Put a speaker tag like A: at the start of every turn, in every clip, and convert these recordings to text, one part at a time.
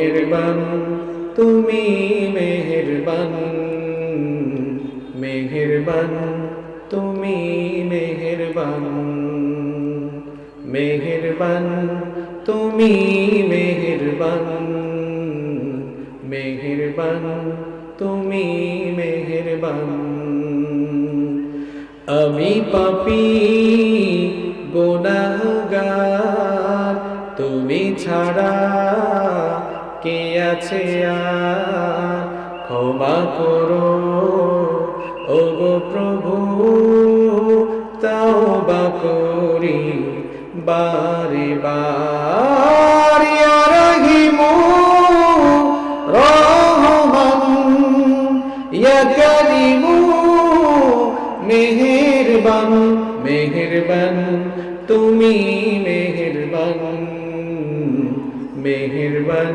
A: মেহেরবান, তুমি মেহেরবান মেহেরবান, তুমি মেহেরবান মেহেরবান, তুমি মেহেরবান মেহেরবান, তুমি মেহেরবান। আমি পাপি গোনাগার তুমি ছাড়া আছে আর। ক্ষমা করো ও গো প্রভু তাও বা করি, বারে বার রহিমু রহমান ইয়া মেহেরবান মেহেরবান, তুমি মেহেরবান মেহেরবান।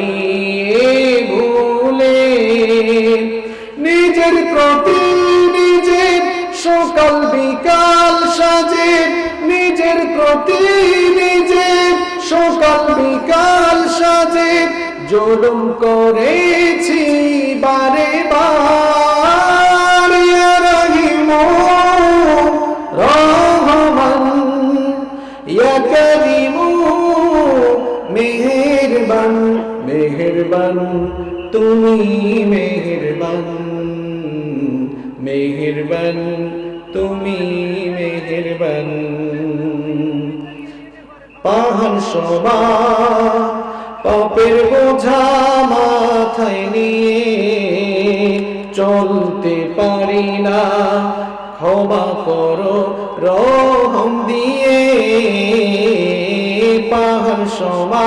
A: হারিয়ে ভুলে নিজের প্রতি নিজের সকাল বিকাল সাজে, নিজের প্রতি নিজের সকাল বিকাল সাজে, জুলুম করেছি বারে বার। তুমি মেহেরবান মেহেরবান, তুমি মেহেরবান। পাহাড় সবা পাপের বোঝা মাথায় নিয়ে চলতে পারি না। ক্ষমা করো রহম দিয়ে পাহাড় সবা